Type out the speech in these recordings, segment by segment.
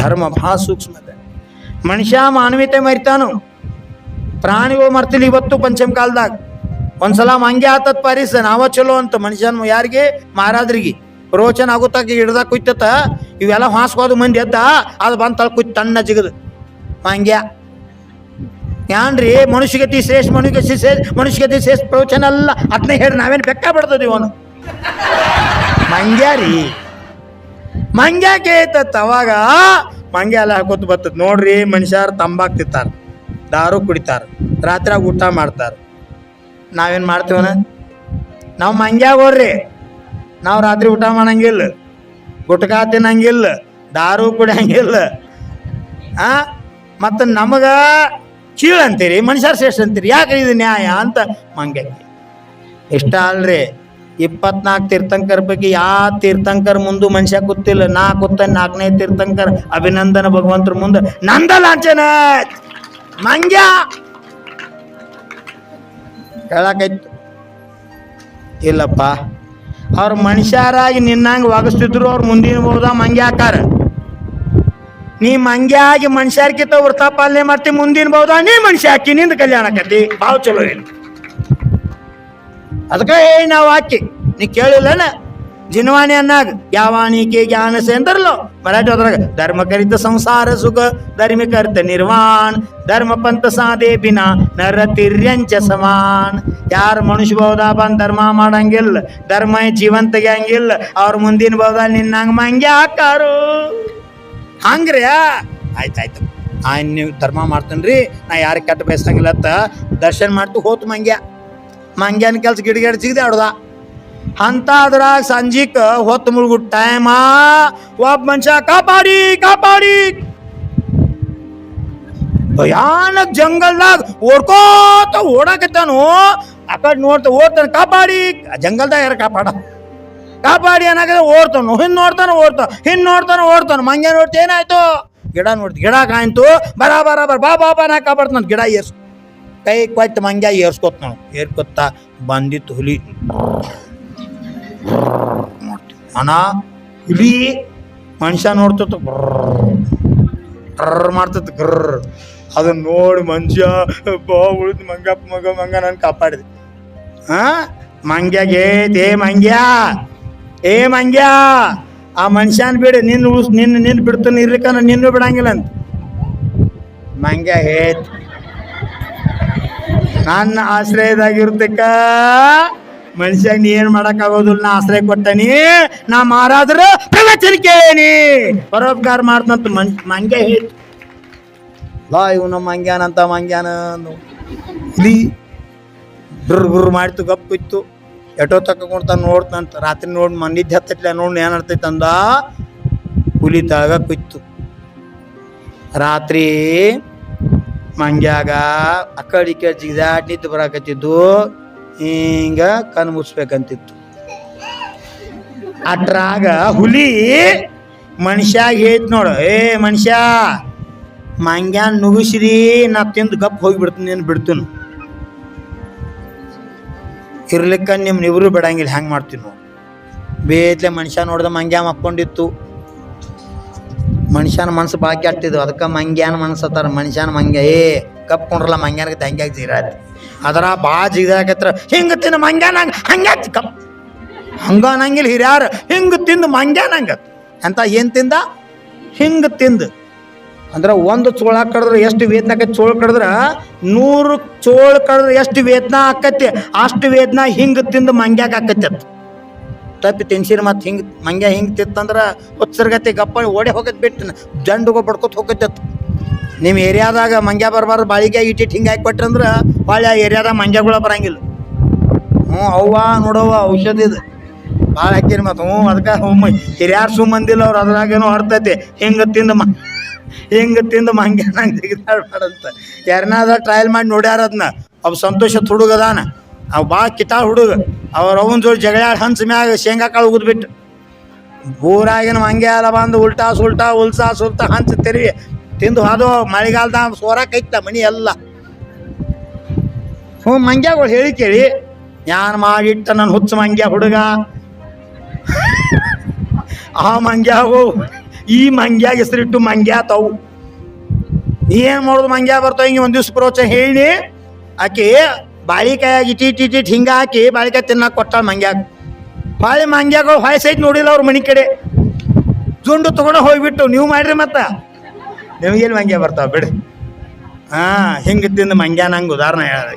ಧರ್ಮ ಭಾಳ ಸೂಕ್ಷ್ಮತೆ ಮನುಷ್ಯ ಮಾನವೀಯತೆ ಮರಿತಾನು. ಪ್ರಾಣಿಗಳು ಮರ್ತಿಲ್ಲ ಇವತ್ತು ಪಂಚಮ ಕಾಲದಾಗ. ಒಂದ್ಸಲ ಮಂಗೆ ಆತತ್ ಪರಿಸ, ನಾವ ಚಲೋ ಅಂತ ಮನುಷ್ಯನ ಯಾರಿಗೆ? ಮಾರಾದ್ರಿಗೆ ರೋಚನ ಆಗುತ್ತಾಗ ಹಿಡ್ದ ಕುಯ್ತತ, ಇವೆಲ್ಲ ಹಾಸ್ಕೋದು ಮಂದಿ ಎದ್ದ ಅದು ಬಂತ ಕುಯ್ತು ತಣ್ಣ ಜಿಗದು. ಮಂಗ್ಯ. ಯಾನ್ರಿ, ಮನುಷ್ಯಗತಿ ಶ್ರೇಷ್ಠ ಮನುಷ್ಯ ಶ್ರೇಷ್ಠ, ಮನುಷ್ಯಗತಿ ಶ್ರೇಷ್ಠ ಪ್ರವಚನ ಅಲ್ಲ. ಅದನ್ನ ಹೇಳಿ ನಾವೇನು ಬೆಕ್ಕ ಬಿಡ್ತದ ಇವನು ಮಂಗ್ಯ ರೀ. ಮಂಗ್ಯಾಕೆ ಐತತ್ ಅವಾಗ ಮಂಗ್ಯ ಎಲ್ಲ ಹಾಕೋತ ಬರ್ತದ. ನೋಡ್ರಿ ಮನುಷ್ಯರು ತಂಬಾಕ್ ತಿಂತಾರ, ದಾರು ಕುಡಿತಾರ, ರಾತ್ರಿಯಾಗ ಊಟ ಮಾಡ್ತಾರ. ನಾವೇನು ಮಾಡ್ತೀವನ ನಾವು ಮಂಗ್ಯಾಗ ಹೋಗ್ರಿ ನಾವು ರಾತ್ರಿ ಊಟ ಮಾಡಂಗಿಲ್ಲ, ಗುಟ್ಕಾ ತಿನ್ನಂಗಿಲ್ಲ, ದಾರು ಕುಡಿಯಂಗಿಲ್ಲ. ಆ? ಮತ್ತು ನಮಗ ಕೀಳಂತೀರಿ ಮನುಷ್ಯರು ಶ್ರೇಷ್ಠ ಅಂತೀರಿ ಯಾಕೆ ಇದು ನ್ಯಾಯ ಅಂತ ಮಂಗೆ ಇಷ್ಟ ಅಲ್ರಿ. ಇಪ್ಪತ್ನಾಲ್ಕು ತೀರ್ಥಂಕರ್ ಬಗ್ಗೆ ಯಾವ ತೀರ್ಥಂಕರ್ ಮುಂದೆ ಮನುಷ್ಯ ಗೊತ್ತಿಲ್ಲ ನಾ ಕೂತ ನಾಲ್ಕನೇ ತೀರ್ಥಂಕರ್ ಅಭಿನಂದನ ಭಗವಂತರ ಮುಂದೆ. ನಂದ ಲಾಂಛನ ಮಂಗ್ಯ! ಹೇಳಕೈತು. ಇಲ್ಲಪ್ಪ. ಅವ್ರ ಮನುಷ್ಯರಾಗಿ ನಿನ್ನಂಗೆ ಒಗಸ್ತಿದ್ರು ಅವ್ರ ಮುಂದಿನ ಹೋದ ಮಂಗ್ಯಾಕಾರ ನೀ ಮಂಗ್ಯ ಆಗಿ ಮನುಷ್ಯರ್ಕಿಂತ ವೃತ್ತ ಪಾಲನೆ ಮಾಡ್ತಿ ಮುಂದಿನ ಬಹುದಾ ನೀ ಮನುಷ್ಯ ಹಾಕಿ ನಿಂದ ಕಲ್ಯಾಣ ಆಕತಿ. ಭಾಳ ಚಲೋ ಇಲ್ಲ ಅದಕ್ಕೆ ಹೇಳಿ ನಾವು ಹಾಕಿ. ನೀ ಕೇಳಿಲ್ಲನ? ಜಿನವಾಣಿ ಅನ್ನಾಗ ಯಾವಾಣಿಕೆ ಜ್ಞಾನ ಸೇಂದರ್ಲೋ ಮರಾಠಿ ಅದ್ರಾಗ, ಧರ್ಮ ಸಂಸಾರ ಸುಖ, ಧರ್ಮ ಕರ್ತ ನಿರ್ವಾಣ, ಧರ್ಮ ಪಂಥ ಸಾಧೆ ಬಿನ, ನರ ತಿರ್ಯಂಚ ಸಮಾನ್. ಯಾರು ಮನುಷ್ಯ ಬಹುದ ಬಂದ್ ಧರ್ಮ ಮಾಡಂಗಿಲ್ಲ, ಧರ್ಮ ಜೀವಂತ ಹಂಗಿಲ್ಲ ಅವ್ರ ಮುಂದಿನ ಬಹುದ ನಿನ್ನಂಗ ಮಂಗೆ ಹಾಕಾರು ಹಂಗ್ರಿ? ಆಯ್ತಾಯ್ತು ಆ, ನೀವು ಧರ್ಮ ಮಾಡ್ತೇನ್ರಿ, ನಾ ಯಾರಿಗೆ ಕೆಟ್ಟ ಬಯಸಂಗಿಲ್ಲ ಅಂತ ದರ್ಶನ ಮಾಡ್ತು ಹೋತು ಮಂಗ್ಯ. ಮಂಗ್ಯನ ಕೆಲ್ಸ ಗಿಡಗಿಡ ಸಿಗದೆ ಅಂತ ಅದ್ರಾಗ ಸಂಜಿಕ್ ಹೊತ್ತು ಮುಳುಗು ಟೈಮ ಒಬ್ಬ ಮನುಷ್ಯ ಕಾಪಾಡಿ ಕಾಪಾಡಿ. ಭಯಾನಕ್ ಜಂಗಲ್ದಾಗ ಓಡ್ಕೋತ ಓಡಾಕತ್ತಾನು, ಆ ಕಡೆ ನೋಡ್ತಾ ಓಡ್ತಾನೆ, ಕಾಪಾಡಿ. ಜಂಗಲ್ದಾಗ ಯಾರು ಕಾಪಾಡ? ಕಾಪಾಡಿ ಏನಾಗಿದೆ ಓಡ್ತಾನು, ಹಿಂದ್ ನೋಡ್ತಾನೆ ಓಡ್ತಾನ, ಹಿಂದ್ ನೋಡ್ತಾನೆ ಓಡ್ತಾನ. ಮಂಗೆ ನೋಡ್ತೇನಾಯ್ತು ಗಿಡ ನೋಡ್ತಿ, ಗಿಡ ಕಾಯ್ತು ಬರ ಬರ ಬರ ಬಾ ಬಾ ಬಾ, ನಾ ಕಾಪಾಡ್ತಾನ ಗಿಡ ಏರ್ಸ್. ಕೈ ಕೊಟ್ಟು ಮಂಗ್ಯ ಏರ್ಸ್ಕೊತ ನಾವು ಏರ್ಕೊತ ಬಂದಿತ್ತು ಹುಲಿ ಅಣ್ಣ, ಹುಲಿ ಮನುಷ್ಯ ನೋಡ್ತತ ಟ್ರರ್ ಮಾಡ್ತತ್ ಗ್ರರ್. ಅದನ್ನ ನೋಡಿ ಮನುಷ್ಯ ಬಾ ಉಳಿದು ಮಂಗಪ್ಪ ಮಗ ಮಂಗ ನಾನು ಕಾಪಾಡಿದೆ. ಹಾ ಮಂಗ್ಯಾಗೆ, ಏ ಮಂಗ್ಯ ಏ ಮಂಗ್ಯ, ಆ ಮನುಷ್ಯನ ಬಿಡು ನಿನ್ನ ಉಳಿಸ್ ನಿನ್ನ ನಿನ್ನ ಬಿಡ್ತಾನೆ ಇರ್ಲಿಕ್ಕ ನಾನು ನಿನ್ನೂ ಬಿಡಂಗಿಲ್ಲ ಅಂತ ಮಂಗ್ಯ ಹೇತ್ ನನ್ನ ಆಶ್ರಯದಾಗಿರ್ತಕ್ಕ ಮನುಷ್ಯ, ನೀ ಏನ್ ಮಾಡಕ್ ಆಗೋದಿಲ್ಲ, ನಾ ಆಶ್ರಯ ಕೊಟ್ಟನಿ ನಾ ಮಾರಾದ್ರ ಪ್ರವಚನ ಕೇಳೇನಿ. ಪರೋಪಕಾರ ಮಾಡ್ತಂತ ಮನ್, ಮಂಗ್ಯ ಹೇಳಿ. ಲಾ, ಇವನು ಮಂಗ್ಯಾನ ಅಂದು. ಇಲ್ಲಿ ಗುರ್ ಗುರ್ ಮಾಡ್ತು ಗಪ್ ಇತ್ತು ಎಟೋ ತಕೊಂಡ್ತ ನೋಡ್ತಂತ, ರಾತ್ರಿ ನೋಡಿ ಮನ್ನಿದ್ದ ಹತ್ತಟ್ಲೆ ನೋಡಿ ಏನ್ ಆಡ್ತೈತೆ ಅಂದ. ಹುಲಿ ತಳಗ ಕುಯ್ತು. ರಾತ್ರಿ ಮಂಗ್ಯಾಗ ಅಕ್ಕಡಿ ಕಡೆ ಜಿಗ್ದಾಟ್ ನಿಂತು ಬರಾಕತ್ತಿದ್ದು, ಹಿಂಗ ಕಣ್ಣು ಮುಚ್ಬೇಕಂತಿತ್ತು. ಅಟ್ರಾಗ ಹುಲಿ ಮನುಷ್ಯಾಗ ಹೇಳ್ತು ನೋಡು, ಏ ಮನುಷ್ಯ ಮಂಗ್ಯಾನ್ ನುಗ್ಸಿರಿ ನಾ ತಿಂದು ಗಪ್ ಹೋಗಿಬಿಡ್ತೀನಿ, ನೀನು ಬಿಡ್ತೀನಿ. ಇರ್ಲಿಕ್ಕ ನಿಮ್ಮ ನಿಬ್ರು ಬಿಡಂಗಿಲ್ಲ ಹೆಂಗೆ ಮಾಡ್ತೀವಿ ನಾವು ಬೇತ್ಲೆ ಮನುಷ್ಯ ನೋಡ್ದ ಮಂಗ್ಯ ಮಕ್ಕೊಂಡಿತ್ತು. ಮನುಷ್ಯನ ಮನಸ್ಸು ಬಾಕಿ ಆಗ್ತಿದ್ವು. ಅದಕ್ಕೆ ಮಂಗ್ಯಾನ ಮನಸ್ಸು ಅತ್ತಾರ ಮನುಷ್ಯನ ಮಂಗ್ಯ, ಏ ಕಪ್ಕೊಂಡ್ರಲ್ಲ ಮಂಗ್ಯಾನಕ್ಕೆ ಹಂಗ್ಯಾಗ ಜೀರಾತಿ ಅದರ ಬಾ ಜಿಗಾಕತ್ರ ಹಿಂಗೆ ತಿಂದು ಮಂಗ್ಯಾನ ಹಂಗ್ಯಾತಿ ಕಪ್. ಹಂಗ ಅನ್ನಂಗಿಲ್ಲ ಹಿರಿಯಾರು. ಹಿಂಗೆ ತಿಂದು ಮಂಗ್ಯಾನಂಗ ಅಂತ ಏನು ತಿಂದ? ಹಿಂಗೆ ತಿಂದು. ಅಂದ್ರೆ ಒಂದು ಚೋಳ ಕಡಿದ್ರೆ ಎಷ್ಟು ವೇದನ ಆಕೈತಿ? ಚೋಳ ಕಡಿದ್ರೆ ನೂರು ಚೋಳ ಕಡಿದ್ರೆ ಎಷ್ಟು ವೇದನ ಆಕತಿ? ಅಷ್ಟು ವೇದನ ಹಿಂಗೆ ತಿಂದು ಮಂಗ್ಯಾಕ ಆಕತಿ ಅದು ತಪ್ಪಿ ತಿನ್ಸಿರಿ ಮತ್ತು ಹಿಂಗೆ ಮಂಗ್ಯ ಹಿಂಗೆ ತಿತ್ತಂದ್ರೆ ಉತ್ಸರ್ಗತಿ ಗಪ್ಪ ಓಡಿ ಹೋಗತ್ ಬಿಟ್ಟು ಜಂಡುಗೋ ಬಡ್ಕೊತ ಹೋಗತ್ತತ್ತು ನಿಮ್ಮ ಏರಿಯಾದಾಗ ಮಂಗ್ಯ ಬರಬಾರ್ದು, ಬಾಳಿಗೆ ಇಟ್ಟಿಟ್ಟು ಹಿಂಗೆ ಹಾಕಿಬಿಟ್ರಂದ್ರೆ ಭಾಳ ಆ ಏರಿಯಾದಾಗ ಮಂಗ್ಯಗಳು ಬರಂಗಿಲ್ಲ. ಹ್ಞೂ, ಅವ್ವ ನೋಡವ್ವ ಔಷಧ ಇದು. ಭಾಳ ಹಾಕಿರಿ ಮತ್ತು, ಹ್ಞೂ ಅದಕ್ಕೆ ಹ್ಞೂ ಹಿರಿಯಾರು ಸುಮ್ಮಂದಿಲ್ಲ ಅವ್ರು ಅದ್ರಾಗೇನೋ ಹೊರ್ತೈತಿ ಹಿಂಗೆ ತಿಂದು ಮ, ಹಿಂಗೆ ತಿಂದು ನಂಗೆ ತೆಗಿದಾಡ್ಬಾರ್ದಂತ ಯಾರನ್ನಾದ ಟ್ರಯಲ್ ಮಾಡಿ ನೋಡ್ಯಾರ ಅದನ್ನ ಅವ್ ಸಂತೋಷ ಹುಡುಗದಾನ ಅವ್ ಭಾಳ ಕಿತಾಳ ಹುಡುಗ, ಅವ್ರ ಅವನ ಜೋಡಿ ಜಗಳಾಡಿ ಹಂಚ ಮ್ಯಾಗ ಶೇಂಗಾ ಕಾಳು ಉಗಿದ್ಬಿಟ್ಟು ಊರಾಗಿನ ಹಂಗೆ ಅಲ್ಲ ಬಂದು ಉಲ್ಟಾ ಸುಲ್ಟಾ ಉಲ್ಸಾ ಸುಲ್ಟಾ ಹಂಚ ತಿರುವಿ ತಿಂದು ಅದು ಮಳೆಗಾಲದಾಗ ಸೋರಾಕೈತ ಮನಿ ಎಲ್ಲ. ಹ್ಞೂ, ಮಂಗ್ಯಾಗಳು ಹೇಳಿ ಕೇಳಿ. ಯಾನ್ ಮಾಡಿಟ್ಟ ನನ್ನ ಹುಚ್ಚ ಮಂಗ್ಯ ಹುಡುಗ? ಆ ಮಂಗ್ಯಾವು ಈ ಮಂಗ್ಯಾಗ ಹೆಸರಿಟ್ಟು ಮಂಗ್ಯಾ ತಾವು. ಏನು ಮಾಡೋದು ಮಂಗ್ಯಾ ಬರ್ತಾವ ಹಿಂಗೆ ಒಂದು ದಿವ್ಸ ಪ್ರೋಚ ಹೇಳಿ, ಆಕೆ ಬಾಳಿಕಾಯಾಗಿ ಇಟಿ ಇಟಿ ಇಟಿ ಹಿಂಗೆ ಹಾಕಿ ಬಾಳಿಕಾಯಿ ತಿನ್ನಕ್ಕೆ ಕೊಟ್ಟಾಳ ಮಂಗ್ಯಾಗ. ಹೊಳೆ ಮಂಗ್ಯಾಗ ಹೊಳೆ ಸೈಟ್ ನೋಡಿಲ್ಲ ಅವ್ರ ಮನೆ ಕಡೆ. ಜುಂಡು ತಗೊಂಡು ಹೋಗ್ಬಿಟ್ಟು, ನೀವು ಮಾಡ್ರಿ ಮತ್ತ. ನಿಮಗೇನು ಮಂಗ್ಯ ಬರ್ತಾವ ಬಿಡಿ. ಹಾಂ, ಹಿಂಗೆ ತಿಂದು ಮಂಗ್ಯ ನಂಗೆ ಉದಾಹರಣೆ ಹೇಳ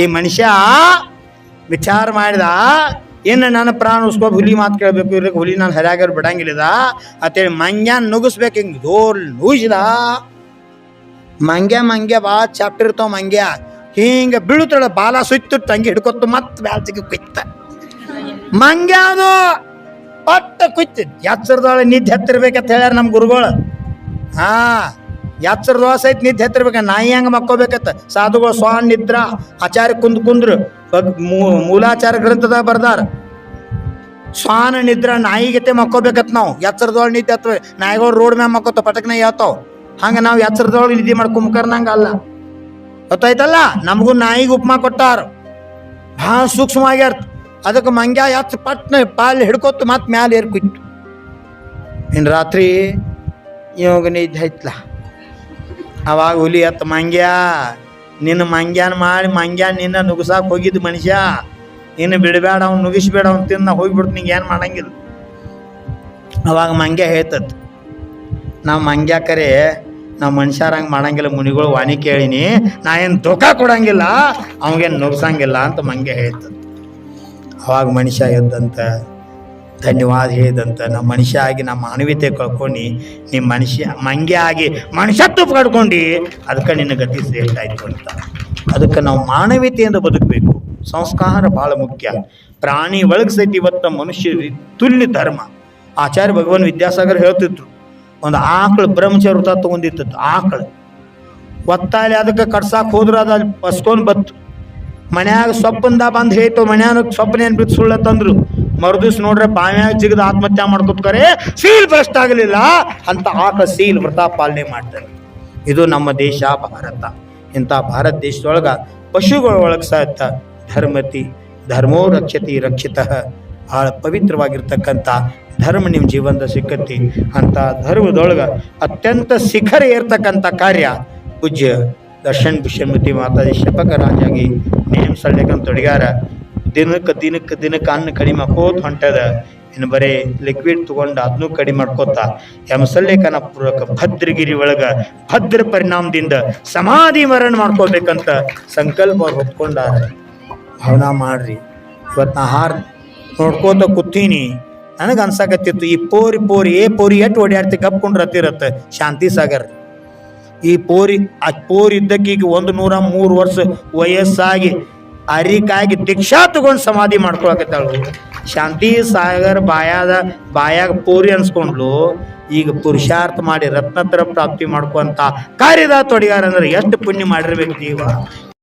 ಈ ಮನುಷ್ಯ ವಿಚಾರ ಮಾಡಿದ ಏನು ನನ್ನ ಪ್ರಾಣ ಉಸ್ಕೊಬ್ ಹುಲಿ ಮಾತು ಕೇಳಬೇಕು, ಇರ್ಲಿಕ್ಕೆ ಹುಲಿ ನಾನು ಹರಿಯಾಗರ್ ಬಿಡಂಗಿಲ್ಲದ. ಅಂತೇಳಿ ಮಂಗ್ಯ ನುಗ್ಸ್ಬೇಕು ಹಿಂಗೆ ಜೋರ್ ನೂಜಿದ ಮಂಗ್ಯ ಮಂಗ್ಯ, ಭಾಳ ಚಾಪ್ಟರ್ ಇರ್ತಾವ ಮಂಗ್ಯ. ಹಿಂಗೆ ಬೀಳುತ್ತಳ ಬಾಲ ಸುತ್ತು ತಂಗಿ ಹಿಡ್ಕೊತ್ತು ಮತ್ತೆ ಬ್ಯಾಲ್ಸಿಗೆ ಕುಯ್ತ. ಮಂಗ್ಯಾದು ಪಟ್ಟ ಕುಯ್ತು. ಎಚ್ಚರದೊಳಗೆ ನಿದ್ದೆ ಹತ್ತಿರ್ಬೇಕಂತ ಹೇಳ್ಯಾರ ನಮ್ಮ ಗುರುಗಳು. ಹಾ ಎಚ್ಚರ ದೋಸೆ ಐತಿ ನಿದ್ದೆ ಹತ್ತಿರ್ಬೇಕ, ನಾಯಿ ಹೆಂಗೆ ಮಕ್ಕೋಬೇಕತ್ತ ಸಾಧುಗಳು ಸ್ವಾನ್ ನಿದ್ರ, ಆಚಾರ್ಯ ಕುಂದ್ ಕುಂದ್ರು ಮೂಲಾಚಾರ ಗ್ರಂಥದಾಗ ಬರ್ದಾರ. ಸ್ವಾನ ನಿದ್ರ ನಾಯಿಗತೆ ಮಕ್ಕೋಬೇಕತ್ ನಾವು. ಎಚ್ಚರದೊಳಗೆ ನಿದ್ದೆ ಹತ್ತಿರ ನಾಯಿಗಳು ರೋಡ್ ಮ್ಯಾಗ ಮಕ್ಕೋತ ಪಟಕ್ನ ಹೇಳ್ತಾವ. ಹಂಗೆ ನಾವು ಎಚ್ಚರದೊಳಗೆ ನಿದ್ದೆ ಮಾಡ್ಕೊಂಬಕರ್ನಂಗ ಅಲ್ಲ. ಗೊತ್ತಾಯ್ತಲ್ಲ? ನಮಗೂ ನಾಯಿಗೆ ಉಪ್ಮಾ ಕೊಟ್ಟಾರ. ಭಾಳ ಸೂಕ್ಷ್ಮವಾಗಿ ಅದಕ್ಕೆ ಮಂಗ್ಯ ಎಚ್ಚ ಪಟ್ನ ಪಾಲ್ ಹಿಡ್ಕೊತು ಮತ್ತೆ ಮ್ಯಾಲೆ ಏರ್ ಕುಯ್ತು. ಇನ್ನು ರಾತ್ರಿ ಇವಾಗ ನಿದ್ದೆ ಐತ್ಲ ಅವಾಗ ಹುಲಿ ಎತ್ತ, ಮಂಗ್ಯ, ನಿನ್ನ ಮಂಗ್ಯಾನ ಮಾಡಿ, ಮಂಗ್ಯ ನಿನ್ನ ನುಗ್ಸಾಕ್ ಹೋಗಿದ್ದು ಮನುಷ್ಯ. ಇನ್ನು ಬಿಡಬೇಡ, ಅವ್ನು ನುಗಿಸ್ಬೇಡ, ಅವ್ನು ತಿನ್ನ ಹೋಗ್ಬಿಡ್ತು, ನಿಂಗೆ ಏನು ಮಾಡಂಗಿಲ್ಲ. ಅವಾಗ ಮಂಗ್ಯ ಹೇಳ್ತದ್, ನಾವು ಮಂಗ್ಯ ಕರೆ ನಾವು ಮನುಷ್ಯರ ಹಂಗೆ ಮಾಡಂಗಿಲ್ಲ, ಮುನಿಗಳು ವಾಣಿ ಕೇಳಿನಿ, ನಾ ಏನು ದುಃಖ ಕೊಡಂಗಿಲ್ಲ, ಅವಾಗೇನು ನುಗ್ಸಂಗಿಲ್ಲ ಅಂತ ಮಂಗೆ ಹೇಳ್ತ. ಅವಾಗ ಮನುಷ್ಯ ಎದ್ದಂತ, ಧನ್ಯವಾದ ಹೇಳಿದಂತ ನಮ್ಮ ಮನುಷ್ಯ ಆಗಿ ನಮ್ಮ ಮಾನವೀಯತೆ ಕಳ್ಕೊಂಡು ನಿಮ್ಮ ಮನುಷ್ಯ, ಮಂಗೆ ಆಗಿ ಮನುಷ್ಯತ್ವ ಕಳ್ಕೊಂಡು ಅದಕ್ಕೆ ನಿನ್ನ ಗತಿ ಸೇರ್ತಾಯ್ತು ಅಂತ. ಅದಕ್ಕೆ ನಾವು ಮಾನವೀಯತೆಯಿಂದ ಬದುಕಬೇಕು. ಸಂಸ್ಕಾರ ಭಾಳ ಮುಖ್ಯ. ಪ್ರಾಣಿ ಒಳಗೆ ಸಹಿತ ಇವತ್ತು ಮನುಷ್ಯ ತುಲ್ಯ ಧರ್ಮ. ಆಚಾರ್ಯ ಭಗವಾನ್ ವಿದ್ಯಾಸಾಗರ್ ಹೇಳ್ತಿದ್ರು ಒಂದು ಆಕಳು ಬ್ರಹ್ಮಚರ್ಯ ವ್ರತ ತಗೊಂಡಿತ್ತು ಆಕಳು. ಒತ್ತಾಲಿ ಅದಕ್ಕೆ ಕಟ್ಸಾಕ್ ಹೋದ್ರೆ ಅದು ಅಲ್ಲಿ ಬಸ್ಕೊಂಡು ಬತ್ತು ಮನ್ಯಾಗ ಸೊಪ್ಪಂದ ಬಂದು ಹೇಳ್ತು ಮನ್ಯಾಗ ಸೊಪ್ಪನೇನು ಬಿತ್ತು ಸುಳ್ಳ ತಂದ್ರು. ಮರುದಿವ್ಸ ನೋಡ್ರೆ ಬಾವ್ಯಾಗ ಜಿಗದ ಆತ್ಮಹತ್ಯೆ ಮಾಡ್ಕೊತ್ಕರೆ, ಸೀಲ್ ಭ್ರಷ್ಟ ಆಗಲಿಲ್ಲ ಅಂತ ಆಕಳ ಸೀಲ್ ವ್ರತ ಪಾಲನೆ ಮಾಡ್ತಾರೆ. ಇದು ನಮ್ಮ ದೇಶ ಭಾರತ. ಇಂಥ ಭಾರತ ದೇಶದೊಳಗೆ ಪಶುಗಳ ಒಳಗೆ ಸಹಿತ ಧರ್ಮತಿ, ಧರ್ಮೋ ರಕ್ಷತಿ ರಕ್ಷಿತ. ಬಹಳ ಪವಿತ್ರವಾಗಿರ್ತಕ್ಕಂಥ ಧರ್ಮ ನಿಮ್ಮ ಜೀವನದ ಸಿಕ್ಕತ್ತಿ ಅಂತ ಧರ್ಮದೊಳಗೆ ಅತ್ಯಂತ ಶಿಖರ ಏರ್ತಕ್ಕಂಥ ಕಾರ್ಯ ಪೂಜ್ಯ ದರ್ಶನ್ ಬಿಷನ್ಮತಿ ಮಾತಾಜಿ ಶಪಕ ರಾಜಾಗಿ ನೇಮ್ ಸಳ್ಳಿಕಂತ ತೊಡಗ್ಯಾರ ದಿನಕ್ಕೆ ದಿನಕ್ಕೆ ದಿನಕ್ಕೆ ಅನ್ನ ಕಡಿಮೆ ಹೋದ ಹೊಂಟದ. ಇನ್ನು ಬರೀ ಲಿಕ್ವಿಡ್ ತೊಗೊಂಡು ಅದನ್ನೂ ಕಡಿಮೆ ಮಾಡ್ಕೋತ. ಸಲ್ಲೇಖನ ಪೂರ್ವಕ ಭದ್ರಗಿರಿ ಒಳಗ ಭದ್ರ ಪರಿಣಾಮದಿಂದ ಸಮಾಧಿ ಮರಣ ಮಾಡ್ಕೋಬೇಕಂತ ಸಂಕಲ್ಪ ಒಪ್ಕೊಂಡಾರ. ಭಾವನಾ ಮಾಡ್ರಿ. ಇವತ್ತು ನಾ ಹಾರ್ ನೋಡ್ಕೋತ ಕೂತೀನಿ. ನನಗೆ ಅನ್ಸಾಕತ್ತಿತ್ತು, ಈ ಪೋರಿ ಪೋರಿ, ಏ ಪೋರಿ ಎಷ್ಟು ಓಡಾಡ್ತಿ ಕಪ್ಕೊಂಡು ರತ್ತಿರತ್ತೆ ಶಾಂತಿ ಸಾಗರ್. ಈ ಪೋರಿ, ಆ ಪೋರಿ ಇದ್ದಕ್ಕೆ ಈಗ ಒಂದು ನೂರ ಮೂರು ವರ್ಷ ವಯಸ್ಸಾಗಿ, ಅರಿಕಾಗಿ ದೀಕ್ಷಾ ತಗೊಂಡು ಸಮಾಧಿ ಮಾಡ್ಕೊಳಕತ್ತಾಳು. ಶಾಂತಿ ಸಾಗರ್ ಬಾಯಾದ, ಬಾಯಾಗ ಪೋರಿ ಅನ್ಸ್ಕೊಂಡ್ಲು, ಈಗ ಪುರುಷಾರ್ಥ ಮಾಡಿ ರತ್ನತ್ರ ಪ್ರಾಪ್ತಿ ಮಾಡ್ಕೊಂತ ಕಾರ್ಯದ ತೊಡಿಗಾರ ಅಂದ್ರೆ ಎಷ್ಟು ಪುಣ್ಯ ಮಾಡಿರ್ಬೇಕು ಜೀವ.